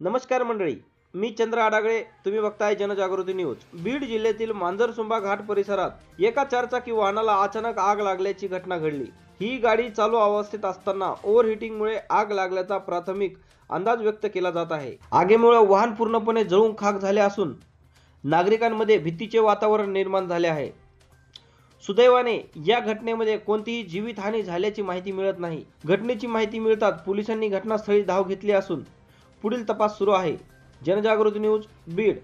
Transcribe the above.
नमस्कार मंडळी मी चंद्र आडागळे तुम्ही बघताय जनजागृती न्यूज. बीड जिल्ह्यातील मांजरसुंबा घाट परिसरात एका चारचाकी वाहनाला अचानक आग लागल्याची घटना घडली. ही गाडी चालू अवस्थेत असताना ओव्हरहिटिंगमुळे आग लागल्याचा प्राथमिक अंदाज व्यक्त केला जात आहे. आगीमुळे वाहन पूर्णपणे जळून खाक झाले असून नागरिकांमध्ये भीतीचे वातावरण निर्माण झाले आहे. सुदैवाने या घटनेमध्ये कोणतीही जीवितहानी झाल्याची माहिती मिळत नाही. घटनेची माहिती मिळताच पोलिसांनी घटनास्थळी धाव घेतली असून पुढील तपास सुरू आहे. जनजागृती न्यूज बीड.